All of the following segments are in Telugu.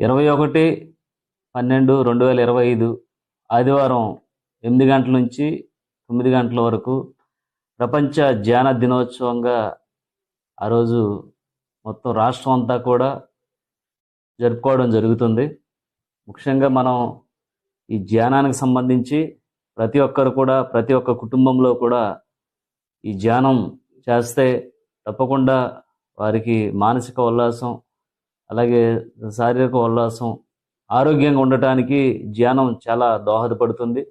ఇరవై ఒకటి పన్నెండు రెండు వేల ఇరవై ఐదు ఆదివారం ఎనిమిది గంటల నుంచి తొమ్మిది గంటల వరకు ప్రపంచ ధ్యాన దినోత్సవంగా ఆ రోజు మొత్తం రాష్ట్రం అంతా కూడా జరుపుకోవడం జరుగుతుంది. ముఖ్యంగా మనం ఈ ధ్యానానికి సంబంధించి ప్రతి ఒక్కరు కూడా ప్రతి ఒక్క కుటుంబంలో కూడా ఈ ధ్యానం చేస్తే తప్పకుండా వారికి మానసిక ఉల్లాసం అలాగే శారీరక ఉల్లాసం ఆరోగ్యంగా ఉండటానికి ధ్యానం చాలా దోహదపడుతుంది.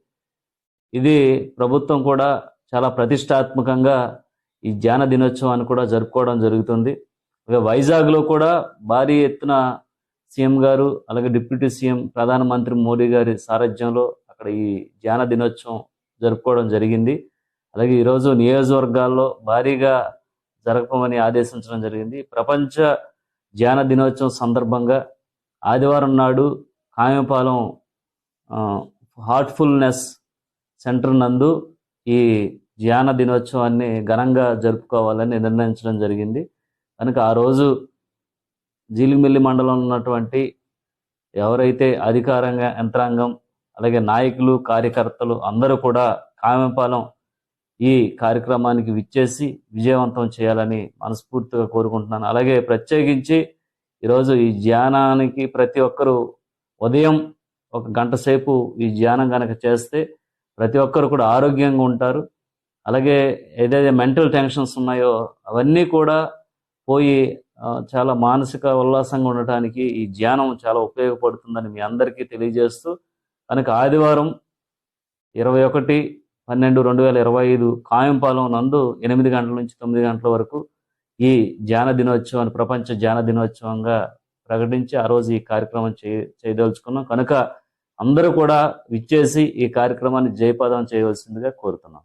ఇది ప్రభుత్వం కూడా చాలా ప్రతిష్టాత్మకంగా ఈ ధ్యాన దినోత్సవాన్ని కూడా జరుపుకోవడం జరుగుతుంది. ఇక వైజాగ్లో కూడా భారీ ఎత్తున సీఎం గారు అలాగే డిప్యూటీ సీఎం ప్రధానమంత్రి మోడీ గారి సారథ్యంలో అక్కడ ఈ ధ్యాన దినోత్సవం జరుపుకోవడం జరిగింది. అలాగే ఈరోజు నియోజకవర్గాల్లో భారీగా జరపమని ఆదేశించడం జరిగింది. ప్రపంచ ధ్యాన దినోత్సవం సందర్భంగా ఆదివారం నాడు కాయపాలెం హార్ట్ఫుల్నెస్ సెంటర్ నందు ఈ ధ్యాన దినోత్సవాన్ని ఘనంగా జరుపుకోవాలని నిర్ణయించడం జరిగింది. కనుక ఆ రోజు జీలిమిల్లి మండలం ఉన్నటువంటి ఎవరైతే అధికారంగా యంత్రాంగం అలాగే నాయకులు కార్యకర్తలు అందరూ కూడా కామెపాలెం ఈ కార్యక్రమానికి విచ్చేసి విజయవంతం చేయాలని మనస్ఫూర్తిగా కోరుకుంటున్నాను. అలాగే ప్రత్యేకించి ఈరోజు ఈ ధ్యానానికి ప్రతి ఒక్కరూ ఉదయం ఒక గంట సేపు ఈ ధ్యానం కనుక చేస్తే ప్రతి ఒక్కరు కూడా ఆరోగ్యంగా ఉంటారు. అలాగే ఏదైతే మెంటల్ టెన్షన్స్ ఉన్నాయో అవన్నీ కూడా పోయి చాలా మానసిక ఉల్లాసంగా ఉండటానికి ఈ ధ్యానం చాలా ఉపయోగపడుతుందని మీ అందరికీ తెలియజేస్తూ కనుక ఆదివారం ఇరవై ఒకటి పన్నెండు రెండు వేల ఇరవై ఐదు కాయంపాలెం నందు ఎనిమిది గంటల నుంచి తొమ్మిది గంటల వరకు ఈ ధ్యాన దినోత్సవాన్ని ప్రపంచ ధ్యాన దినోత్సవంగా ప్రకటించి ఆ రోజు ఈ కార్యక్రమం చేయ చేయదలుచుకున్నాం. కనుక అందరూ కూడా విచ్చేసి ఈ కార్యక్రమాన్ని జయపదం చేయవలసిందిగా కోరుతున్నాం.